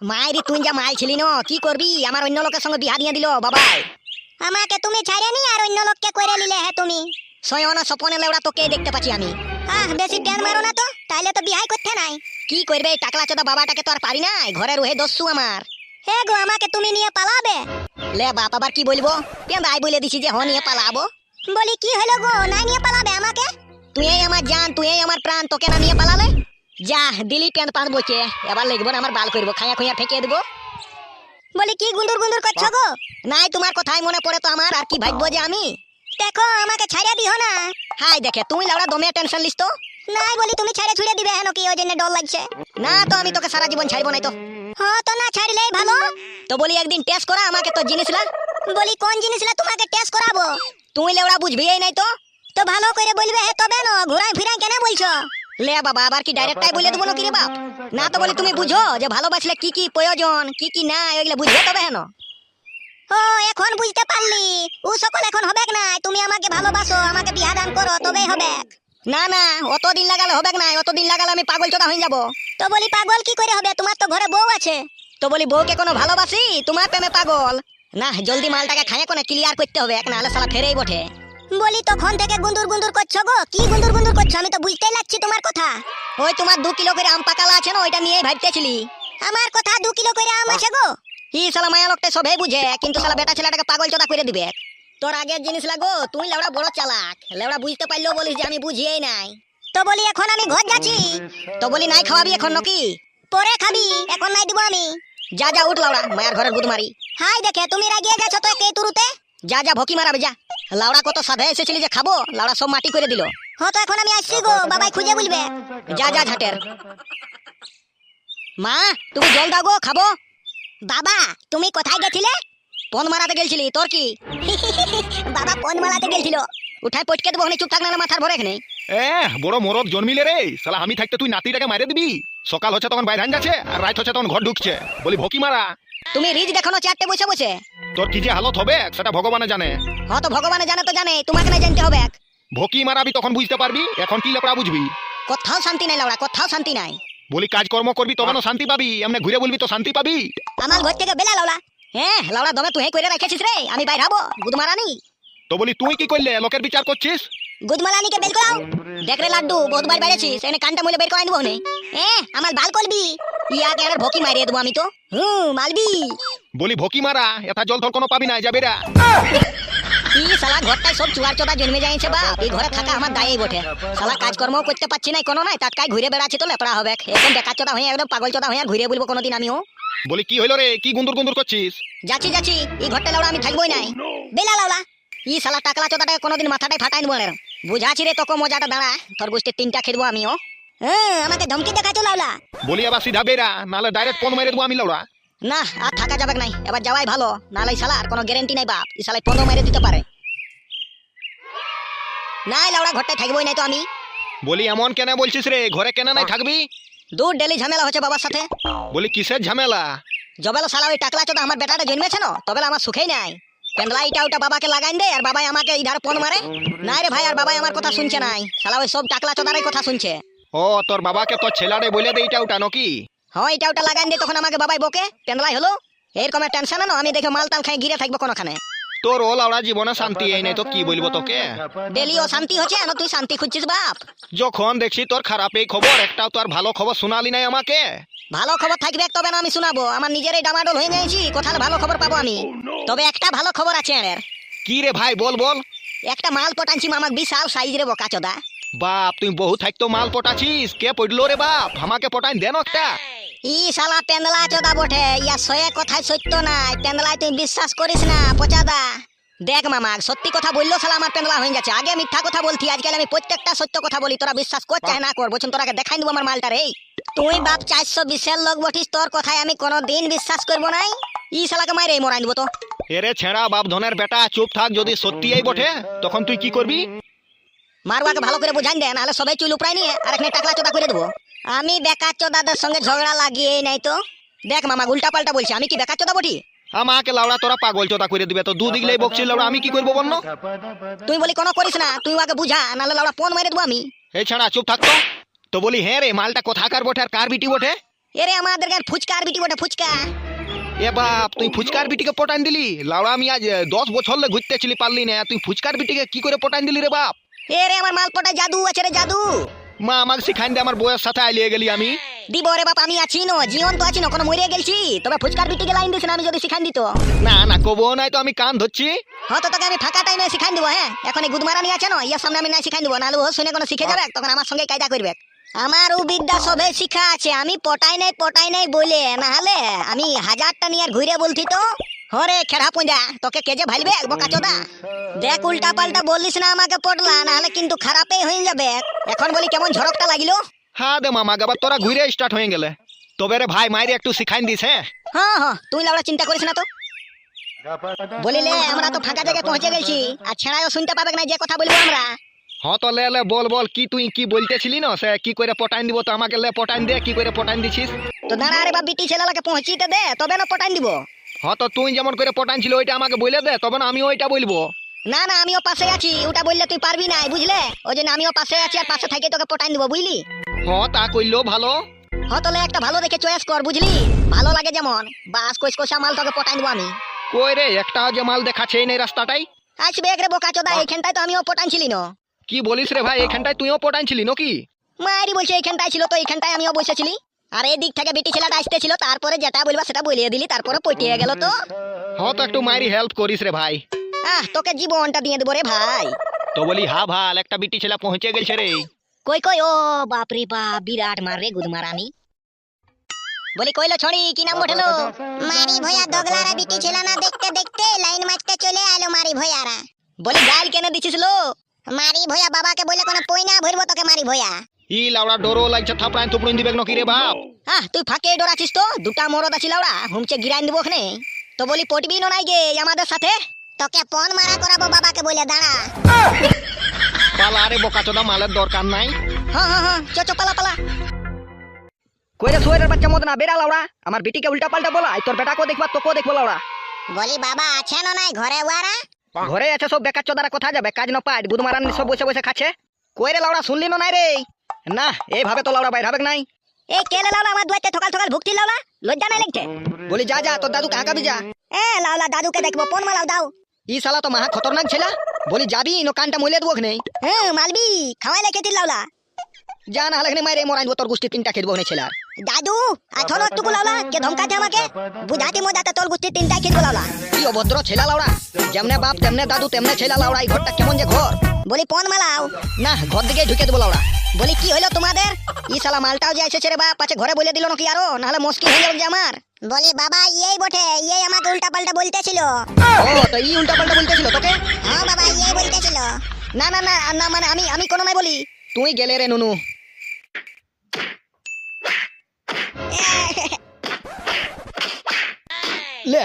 মায়েরি তুই যা মাল ছিলি ন কি করবি? আমার অন্য লোকের সঙ্গে বিহা দিয়ে দিল বাবাই। আমাকে তুমি ছাড়েনি আর অন্য লোককে করে নিলে হ্যাঁ তুমি? সয়না স্বপনে লেওড়া তোকে দেখতে পাচ্ছি আমি। আহ বেশি টেন মারো না তো তাইলে তো বিহাই করতে নাই। কি করবে এই টাকলা চোদা বাবাটাকে তো আর পারি নাই ঘরে রুহে দস্যু আমার। হে গো আমাকে তুমি নিয়ে পালাবে? লে বাপ আবার কি বলব? পেঁদাই বলে দিছি যে হ নিয়ে পালাবো? বলি কি হলো গো নাই নিয়ে পালাবে আমাকে? তুই আমার জান তুই আমার প্রাণ তোকে না নিয়ে পালালে যা দিলি প্যান্ট পাঁচ বকে এবার লিখব আমার বাল করব খাইয়া খুঁয়া ফেঁকে দেবো। বলি কি গুন্দুর গুন্দুর করছ গো? নাই তোমার কথাই মনে পড়ে তো আমার আর কি ভাববো যে আমি? দেখো আমাকে ছাড়িয়ে দিও না। হাই দেখে তুই লাউড়া দমে টেনশন লিস তো। নাই বলি তুমি ছেড়ে ছুড়ে দিবে হেন কি ওই জন্য ডর লাগছে। না তো আমি তোকে সারা জীবন ছাড়বো নাই তো। হ্যাঁ তো না ছাড়লেই ভালো। তো বলি একদিন টেস্ট করা আমাকে তো জিনিস জিনিসলা বলি কোন জিনিসটা তোমাকে টেস্ট করাবো? তুই লেওড়া বুঝবি এই নাই তো। তো ভালো করে বলবে হে তবে না ঘুরাই ফিরাই কেন বলছো? লে বাবা আবার কি ডাইরেক্টটাই বলে দেবো নাকি রে বাপ? না তো বলি তুমি বুঝো যে ভালোবাসলে কি কি প্রয়োজন কি কি না ওইগুলো বুঝবে তবে হেন ও এখন বুঝতে পারলি। ও সকল এখন হবে না তুমি আমাকে ভালোবাসো আমাকে বিয়া দান করো তবেই হবে না না অত দিন লাগালে হবে না অত দিন লাগালে আমি পাগল চোদা হয়ে যাব। তো বলি পাগল কি করে হবে? তোমার তো ঘরে বউ আছে। তো বলি বউকে কোনো ভালোবাসি? তোমার প্রেমে পাগল। না জলদি মালটাকে খাইয়ে কোনো ক্লিয়ার করতে হবে এক না নাহলে সালা ফেরেই বটে। বলি তখন থেকে গুন্দুর গুন্দুর করছ গো? কি গুন্দুর গুন্দুর করছ? আমি তো বুঝতেই লাগছি তোমার কথা। ওই তোমার দু কিলো করে আম পাকালা আছে না ওইটা নিয়েই ভাবতেছিলি? আমার কথা দু কিলো করে আম আছে গো? ই সালা মায়া লোকটা সবে বুঝে কিন্তু সালা বেটা ছেলেটাকে পাগল চোদা করে দিবে। তোর আগের জিনিস লাগো তুই লেওড়া বড় চালাক। লেওড়া বুঝতে পারলেও বলিস যে আমি বুঝিয়েই নাই। তো বলি এখন আমি ঘর যাচ্ছি। তো বলি নাই খাওয়াবি এখন নাকি? পরে খাবি এখন নাই দিব আমি। যা যা উঠ লাউড়া মায়ের ঘরের গুদ মারি হাই দেখে তুমি রাগিয়ে গেছো তো কে তুরুতে? যা যা ভকি মারাবে যা। লাউড়া কত সাধে এসেছিলি যে খাব? লাউড়া সব মাটি করে দিল। হ্যাঁ তো এখন আমি আসছি গো বাবাই খুঁজে বলবে। যা যা ঝাটের। মা তুমি জল দাও গো খাব। বাবা তুমি কোথায় গেছিলে? পন মারাতে গেছিলি তোর কি? বাবা কোন মালাতে গেছিল উঠায় পটকে দেবো চুপ থাক না মাথার ভরে এখানে। এ বড় মরদ জন্মিলে রে। সালা আমি থাকতে তুই নাতিটাকে মারে দিবি? সকাল হচ্ছে তখন বাইরে যাচ্ছে আর রাত হচ্ছে তখন ঘর ঢুকছে। বলি ভকি মারা। তুমি রিজ দেখো না চারটে বসে বসে। তোর কি যে হালত হবে? সেটা ভগবানে জানে। হয়তো ভগবানে জানে তো জানে। তোমাকে না জানতে হবে ভকি মারাবি তখন বুঝতে পারবি? এখন কি লেপড়া বুঝবি? কোথাও শান্তি নাই লাউড়া কোথাও শান্তি নাই। বলি কাজকর্ম করবি তবে না শান্তি পাবি? এমনি ঘুরে বলবি তো শান্তি পাবি? আমার ঘর থেকে বেলা লাউড়া। হ্যাঁ লাউড়া দমে তুই করে রেখেছিস রে। আমি বাইর হব গুদমারানি। তো বলি তুই কি করলে? লোকের বিচার করছিস? গুদমারানিকে বের করাও। দেখ রে লাড্ডু বহুতবার বেড়েছিস। এনে কানটা মুলে বের করাই দেবো নে। এ আমার বাল করবি ইয়াকে আর ভকি মারিয়ে দেবো আমি তো। হুম মালবি। বলি ভকি মারা এটা জল থল কোনো পাবি না যাবে রা। কি শালা ঘরটায় সব চুয়ার চোদা জন্মে যাইছে বাপ? এই ঘরে থাকা আমার দায়ই বটে। শালা কাজকর্ম করতে পারছি না কোনো নাই টাটকায় ঘুরে বেড়াচ্ছি তো লেপড়া হবে। একদম বেকার চোদা হয়ে একদম পাগল চোদা হয়ে ঘুরে বলব কোনোদিন আমিও। বলি কি হইল রে? কি গুন্দুর গুন্দুর করছিস? যাচ্ছি যাচ্ছি। এই ঘরটা লাউড়া আমি থাকবোই নাই। বেলা লাউলা ই শালা টাকলা চোদাটাকে কোনোদিন মাথাটাই ফাটাই নেব বুঝাছি রে তোকে মজাটা দাঁড়া। তোর গোষ্ঠীর তিনটা খেলব আমিও। হ্যাঁ আমাকে ধমকি দেখাচ্ছ লাউলা। বলি আবার সিধা বেরা নাহলে ডাইরেক্ট ফোন মেরে দেবো আমি লড়া না আর থাকা যাবে নাই এবার যাওয়াই ভালো নাহলে শালার কোনো গ্যারেন্টি নাই বাপ। এই শালাই পনেরো মেরে দিতে পারে। নাই লাউড়া ঘরটায় থাকবোই নাই তো আমি। বলি এমন কেন বলছিস রে ঘরে কেন নাই থাকবি? দূর ডেলি ঝামেলা হচ্ছে বাবার সাথে। বলি কিসের ঝামেলা? জবেল শালা ওই টাকলা চোদা আমার বেটাটা জন্মেছে না তবে আমার সুখেই নাই। পেন্ডলা ইটা ওটা বাবাকে লাগাই দে আর বাবাই আমাকে ইধার ফোন মারে? নাই রে ভাই আর বাবাই আমার কথা শুনছে নাই। শালা ওই সব টাকলা চোদারই কথা শুনছে। ও তোর বাবাকে তোর ছেলারে বলে দে এটা ওটা নাকি? হয় এটা ওটা লাগাই দে তখন আমাকে বাবাই বকে। পেন্ডলাই হলো? এরকমের টেনশন না আমি দেখে মাল টাল খাই গিরে থাকব কোনোখানে। তোর ও লাউড়া জীবনে শান্তি এই নাই তো কি বলব তোকে? ডেলি ও শান্তি হচ্ছে না তুই শান্তি খুঁজছিস বাপ। যখন দেখছি তোর খারাপ এই খবর একটাও তোর ভালো খবর শোনালি নাই আমাকে? ভালো খবর থাকবে তবে না আমি শোনাবো। আমার নিজেরই ডামাডোল হয়ে গেছি কোথায় ভালো খবর পাবো আমি? তবে একটা ভালো খবর আছে এর কি রে ভাই বল বল। একটা মাল পটানছি মামাক বিশাল সাইজ রে বোকা চোদা। বাপ তুই বহু থাকতো মাল পটাছিস। কে পড়ল রে বাপ? আমাকে পটাই দেন একটা। ই শালা পেন্দলা চোদা বটে। ইয়া সয়ে কথায় সত্য নাই। পেন্দলাই তুই বিশ্বাস করিস না পচাদা দেখ মামা সত্যি কথা বলল শালা আমার পেন্দলা হয়ে যাচ্ছে আগে মিথ্যা কথা বলতি আজকাল আমি প্রত্যেকটা সত্য কথা বলি। তোরা বিশ্বাস করছে না কর। বলছেন তোরাকে দেখাই দেবো আমার মালটা রে। তুই বাপ চারশো বিশের লোক বটিস তোর কথায় আমি কোনো দিন বিশ্বাস করব নাই। ই শালাকে মাইরে মরাই দেবো তো। এরে ছেঁড়া বাপ ধনের বেটা চুপ থাক যদি সত্যি এই বটে তখন তুই কি করবি? মারবাকে ভালো করে বুঝাই দেন নাহলে সবাই চুল উপরাই নিয়ে আর এখানে টাকলা চোদা করে দেবো। আমি বেকার চোদাদের সঙ্গে ঝগড়া লাগিয়ে নাই তো। দেখ মামা উল্টা পাল্টা বলছি আমি কি বেকার চোদা বটি? আমাকে লাউড়া তোরা পাগল চোদা করে দিবে তো দুদিক লাই লাউড়া আমি কি করব বন্য তুই বলি কোনো করিস না তুই আগে বুঝা নাহলে লাউড়া ফোন মেরে দেবো আমি। এই ছাড়া চুপ থাকতো তো। বলি হ্যাঁ রে মালটা কোথাকার বটে আর কার বিটি বটে? এরে আমাদের গান ফুচকা আর বিটি বটে ফুচকা। এ বাপ তুই ফুচকার বিটিকে পটান দিলি? লাউড়া আমি আজ দশ বছর লে ঘুরতেছিলি পারলি না তুই ফুচকার বিটিকে কি করে পটান দিলি রে বাপ? এরে আমার মাল পটায় জাদু আছে রে জাদু। মা আমাকে শিখাইন দে আমার বউয়ের সাথে আলিয়ে গেলি আমি। দিব রে বাপ আমি আছি ন জীবন তো আছি ন কোনো মরে গেলছি। তবে ফুচকার বিটিকে লাইন দিস না আমি যদি শিখান দিত। না না কবো নাই তো আমি কান ধরছি। হ্যাঁ তো তোকে আমি ফাঁকা টাইমে শিখাই দিব হ্যাঁ? এখন এই গুদমারানি আছে না ইয়ার সামনে আমি নাই শিখাই দিব নাহলে ও শুনে কোনো শিখে যাবে তখন আমার সঙ্গে কায়দা করবে। আমার ও বিদ্যা সবে শিখা আছে আমি পটাই নাই পটাই নাই বলে নাহলে আমি হাজারটা নিয়ে আর ঘুরে বলছি তো। হরে খেড়া পুঁজা তোকে কে যে ভালবে বোকাচোদা দেখ উল্টা পাল্টা বলিস না আমাকে পটলা নাহলে কিন্তু খারাপই হয়ে যাবে। এখন বলি কেমন ঝড়কটা লাগিলো? হ্যাঁ দে মামা আবার তোরা ঘুরে স্টার্ট হয়ে গেলে। তবে রে ভাই মাইরে একটু শিখাইন দিস হ্যাঁ? হ্যাঁ হ্যাঁ তুই লাউড়া চিন্তা করিস না তো। বলিলে আমরা তো ফাঁকা জায়গায় পৌঁছে গেছি আর ছেড়াও শুনতে পাবে না যে কথা বলব আমরা। হ্যাঁ তো লে লে বল বল কি তুই কি বলতেছিলি না? সে কি করে পটাইন দিব তো আমাকে লে পটাইন দে কি করে পটাইন দিছিস? তো দাঁড়া রে বা বিটি ছেলেলাকে পৌঁছিতে দে তবে না পটাইন দিব। হ্যাঁ তো তুই যেমন করে পটাইন ছিল ওইটা আমাকে বলে দে তবে আমি ওইটা বলব। না না আমিও পাশে আছি ওটা বললে তুই পারবি না বুঝলে? ওই জন্য আমিও পাশে আছি আর পাশে থেকে তোকে পটাইন দিব বুঝলি? হ্যাঁ তা করলেও ভালো। হতলে একটা ভালো দেখে চয়েস কর বুঝলি? ভালো লাগে যেমন বাস কইস কষা মাল তোকে পটাইন দিব আমি। কই রে একটা যে মাল দেখাচ্ছে এই নেই রাস্তাটাই? আসবে রে বোকা চোদা এইখানটায় তো আমিও পটাইন ছিলি না। কি বলিস রে ভাই এখানটায় তুইও পটাইন ছিলি নাকি মারি বলছে এইখানটায় ছিল তো এইখানটায় আমিও বসেছিলি আর এই দিক থেকে বিটি ছেলেটা আসতেছিল তারপরে যেটা বলবা সেটা বলিয়ে দিলি তারপরে পটিয়ে গেল তো। হ্যাঁ তো একটু মাইরি হেল্প করিস রে ভাই। আহ তোকে জীবনটা দিয়ে দেবো রে ভাই। তো বলি হা ভালো একটা বিটি ছেলে পৌঁছে গেছে রে। কই কই ও বাপরে বাপ বিরাট মার রে গুদমারানি বলি কইলো ছড়ি কি নাম ওঠেলো মারি ভয়া দগলারা বিটি ছিল না দেখতে দেখতে লাইন মারতে চলে আলো মারি ভয়ারা। বলি গাল কেন দিছিস লো? মারি ভয়া বাবাকে বলে কোনো পয়না ভরবো তোকে মারি ভয়া। ই লাউড়া ডরো লাগছে নাকি রে বাপ? আহ তুই ফাঁকে ডরাছিস তো? দুটা মরদ আছিস লাউড়া হুমচে গিরাইন দিব ওখানে। তো বলি পটবি না নাই গে আমাদের সাথে? তোকে পন মারা করাবো বাবাকে বলে দাঁড়া। পালা রে বোকাচোদা মালের দরকার নাই। হ্যাঁ হ্যাঁ হ্যাঁ চ চ পালা পালা। কইরে সোয়ের বাচ্চা মত না বেড়া লাউড়া? আমার বিটিকে উল্টা পাল্টা বলা তোর বেটাকেও দেখবা তোকেও দেখব লাউড়া। বলি বাবা আছে না নাই ঘরে ওয়ারা ঘরে আছে সব বেকার চোদারা কোথা যাবে? কাজ না পায় গুদমারান সব বসে বসে খাচ্ছে। কইরে লাউড়া শুনলি না নাই রে? না এইভাবে তো লাউড়া বাইর হবে নাই। এই কেলে লাউড়া আমার দুয়াতে ঠকাল ঠকাল ভুক্তি লাউড়া লজ্জা নাই লাগছে? বলি যা যা তোর দাদু কাকা যা। এ লাউলা দাদুকে দেখব পন মালাও দাও? ই শালা তো মাহা খতরনাক ছেলা। বলি যাবি নো কানটা মইলে দেবো নেই হ্যাঁ মালবি খাওয়াই লেখে দিল লাউলা যা না হলে মাইরে মরাই দেবো তোর গোষ্ঠী তিনটা খেদবো ছেলা। দাদু আথন একটুকু লাউলা কে ধমকাতে আমাকে? বুঝাতে মজাতে তোর গুষ্টি তিনটাই খেলব লাউলা কি অভদ্র ছেলা লাউড়া। যেমনে বাপ তেমনে দাদু তেমনে ছেলা লাউড়া এই ঘরটা কেমন যে ঘর। বলি পন মালাও? না ঘর দিকে ঢুকে দেবো লাউড়া। বলি কি হইল তোমাদের? ই শালা মালটাও যে এসেছে রে বাপ পাছে ঘরে বলে দিল নাকি আরও? নাহলে মুশকিল হয়ে যাবে যে আমার। বলি বাবা ইয়েই বটে ইয়েই আমাকে উল্টা পাল্টা বলতেছিল। ও তো ই উল্টা পাল্টা বলতেছিল তোকে? হ্যাঁ বাবা ইয়ে বলতেছিল। না না না না মানে আমি আমি কোনো নাই বলি। তুই গেলে রে নুনু। লে।